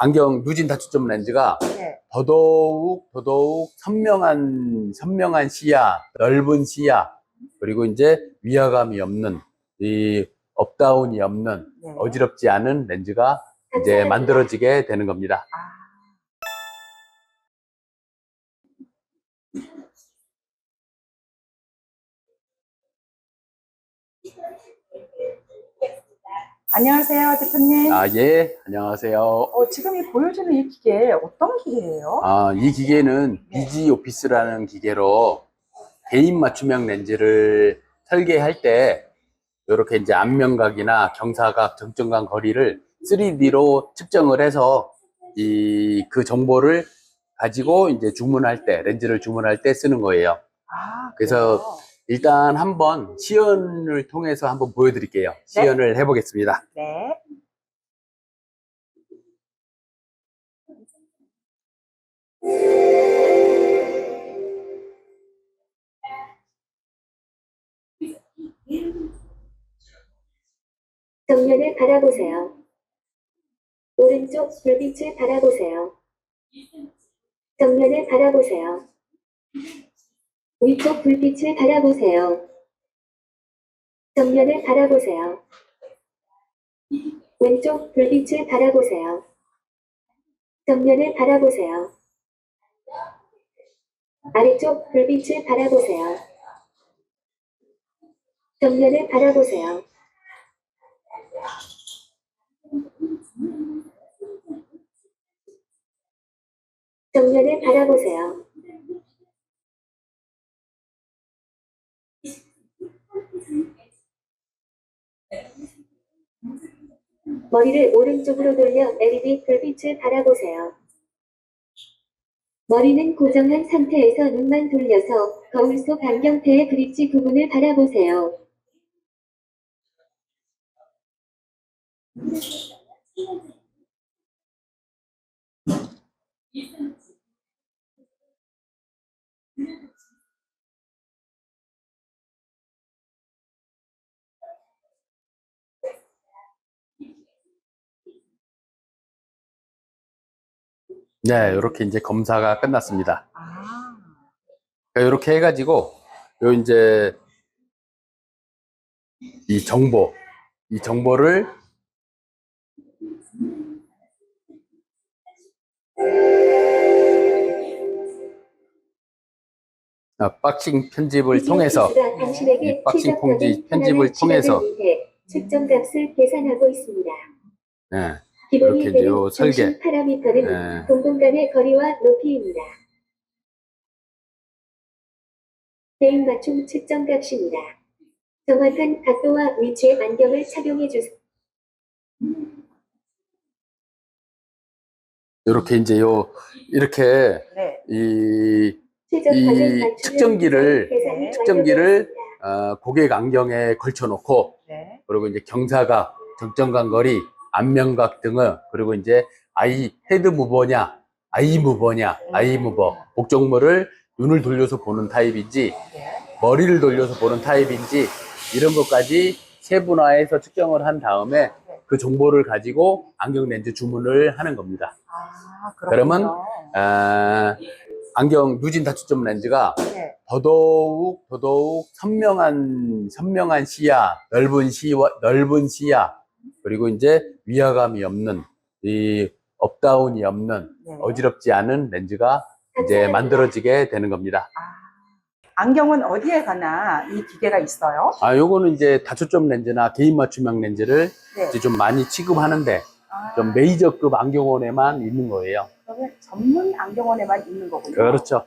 안경 누진 다초점 렌즈가 네. 더더욱 더더욱 선명한 선명한 시야, 넓은 시야, 그리고 이제 위화감이 없는 이 업다운이 없는 네. 어지럽지 않은 렌즈가 이제 만들어지게 되는 겁니다. 아, 안녕하세요, 대표님. 아, 예, 안녕하세요. 어, 지금 이 보여주는 이 기계 어떤 기계예요? 아, 이 기계는 네. 비지 오피스라는 기계로 개인 맞춤형 렌즈를 설계할 때 이렇게 이제 안면각이나 경사각, 정점각 거리를 3D로 측정을 해서 이 그 정보를 가지고 이제 주문할 때 렌즈를 주문할 때 쓰는 거예요. 아, 그래서 그래요? 일단 한번 시연을 통해서 한번 보여드릴게요. 시연을 해보겠습니다. 네. 정면을 바라보세요. 오른쪽 불빛을 바라보세요. 정면을 바라보세요. 위쪽 불빛을 바라보세요. 정면을 바라보세요. 왼쪽 불빛을 바라보세요. 정면을 바라보세요. 아래쪽 불빛을 바라보세요. 정면을 바라보세요. 정면을 바라보세요. 머리를 오른쪽으로 돌려 LED 불빛을 바라보세요. 머리는 고정한 상태에서 눈만 돌려서 거울 속 안경테의 브릿지 부분을 바라보세요. 네, 이렇게 이제 검사가 끝났습니다. 아, 이렇게 해가지고 요 이제 이 정보, 이 정보를 아, 박싱 편집을 통해서 이 박싱 콩지 편집을 통해서 측정 값을 계산하고 있습니다. 네, 이 이렇게 요 설계. 중심 파라미터는 네. 동공간의 거리와 높이입니다. 개인 맞춤 측정 값입니다. 정확한 각도와 위치의 안경을 착용해 주세요. 이렇게 이제 요 이렇게 네. 이 이 측정기를- 계산이 측정기를. 어, 고객 안경에 걸쳐 놓고 네. 그리고 이제 경사각, 정점각 거리, 안면각 등을 그리고 이제 아이 헤드 무버냐, 아이 무버냐, 아이 무버 목적물을 눈을 돌려서 보는 타입인지 네. 머리를 돌려서 보는 타입인지 이런 것까지 세분화해서 측정을 한 다음에 그 정보를 가지고 안경 렌즈 주문을 하는 겁니다. 아, 그러면. 아, 안경 누진 다초점 렌즈가 네. 더더욱 더더욱 선명한 선명한 시야, 넓은 시와 넓은 시야, 그리고 이제 위화감이 없는 이 업다운이 없는 네. 어지럽지 않은 렌즈가 이제 감사합니다. 만들어지게 되는 겁니다. 아, 안경은 어디에 가나 이 기계가 있어요? 아, 요거는 이제 다초점 렌즈나 개인 맞춤형 렌즈를 네. 이제 좀 많이 취급하는데 아, 좀 메이저급 안경원에만 있는 거예요. 그러면 전문 안경원에만 있는 거군요. 그렇죠.